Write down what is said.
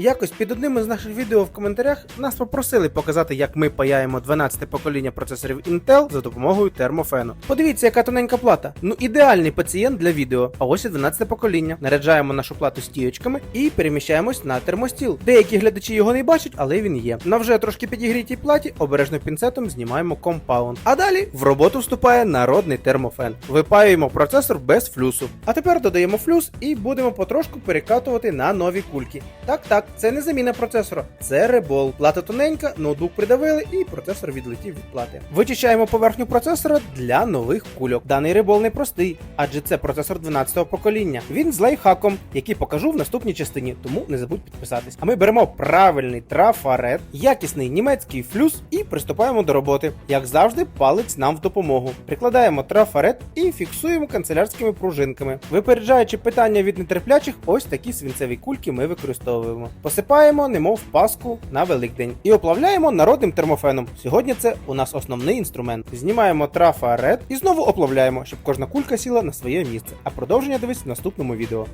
Якось під одним із наших відео в коментарях нас попросили показати, як ми паяємо 12 покоління процесорів Intel за допомогою термофену. Подивіться, яка тоненька плата. Ну ідеальний пацієнт для відео. А ось і 12 покоління. Наряджаємо нашу плату стіючками і переміщаємось на термостіл. Деякі глядачі його не бачать, але він є. На вже трошки підігрітій платі обережно пінцетом знімаємо компаунд. А далі в роботу вступає народний термофен. Випаюємо процесор без флюсу. А тепер додаємо флюс і будемо потрошку перекатувати на нові кульки. Так, так, це не заміна процесора, це ребол. Плата тоненька, ноутбук придавили і процесор відлетів від плати. Вичищаємо поверхню процесора для нових кульок. Даний ребол не простий, адже це процесор 12-го покоління. Він з лайфхаком, який покажу в наступній частині, тому не забудь підписатись. А ми беремо правильний трафарет, якісний німецький флюс і приступаємо до роботи. Як завжди, палець нам в допомогу. Прикладаємо трафарет і фіксуємо канцелярськими пружинками. Випереджаючи питання від нетерплячих, ось такі свинцеві кульки ми використовуємо. Посипаємо, немов паску на Великдень, і оплавляємо народним термофеном. Сьогодні це у нас основний інструмент. Знімаємо трафарет і знову оплавляємо, щоб кожна кулька сіла на своє місце. А продовження дивись в наступному відео.